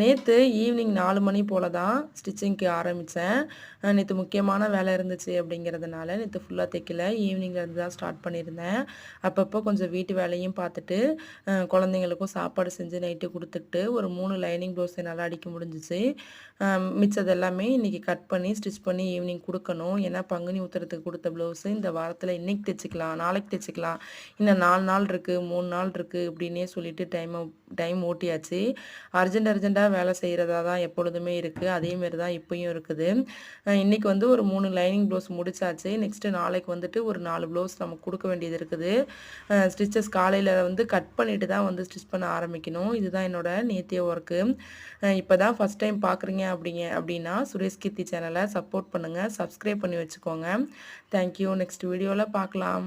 நேற்று ஈவினிங் நாலு மணி போல் தான் ஸ்டிச்சிங்க்கு ஆரம்பித்தேன் நேற்று முக்கியமான வேலை இருந்துச்சு அப்படிங்கிறதுனால நேற்று ஃபுல்லாக தைக்கல. ஈவினிங்லேருந்து தான் ஸ்டார்ட் பண்ணியிருந்தேன். அப்பப்போ கொஞ்சம் வீட்டு வேலையும் பார்த்துட்டு குழந்தைங்களுக்கும் சாப்பாடு செஞ்சு நைட்டு கொடுத்துட்டு ஒரு மூணு லைனிங் ப்ளவுஸ் என்னால் அடிக்க முடிஞ்சிச்சு. மிச்சது எல்லாமே இன்றைக்கி கட் பண்ணி ஸ்டிச் பண்ணி ஈவினிங் கொடுக்கணும். ஏன்னா பங்குனி உத்தரத்துக்கு கொடுத்த ப்ளவுஸு இந்த வாரத்தில் இன்றைக்கி தைச்சிக்கலாம் நாளைக்கு தைச்சிக்கலாம். இன்னும் நாலு நாள் இருக்குது மூணு நாள் இருக்குது இப்படின்னே சொல்லிட்டு டைமை டைம் ஓட்டியாச்சு. அர்ஜென்ட் அர்ஜென்ட்டாக வேலை செய்கிறதா தான் எப்பொழுதுமே இருக்குது அதேமாரி தான் இப்போயும் இருக்குது. இன்றைக்கி வந்து ஒரு மூணு லைனிங் ப்ளவுஸ் முடிச்சாச்சு. நெக்ஸ்ட்டு நாளைக்கு வந்துட்டு ஒரு நாலு ப்ளவுஸ் நமக்கு கொடுக்க வேண்டியது இருக்குது. ஸ்டிச்சஸ் காலையில் வந்து கட் பண்ணிவிட்டு தான் வந்து ஸ்டிச் பண்ண ஆரம்பிக்கணும். இதுதான் என்னோடய நேத்திய ஒர்க்கு இப்போ தான் ஃபஸ்ட் டைம் பார்க்குறீங்க அப்படிங்க அப்படின்னா சுரேஷ் கீர்த்தி சேனலை சப்போர்ட் பண்ணுங்கள் சப்ஸ்கிரைப் பண்ணி வச்சுக்கோங்க. தேங்க்யூ நெக்ஸ்ட் வீடியோவில் பார்க்கலாம்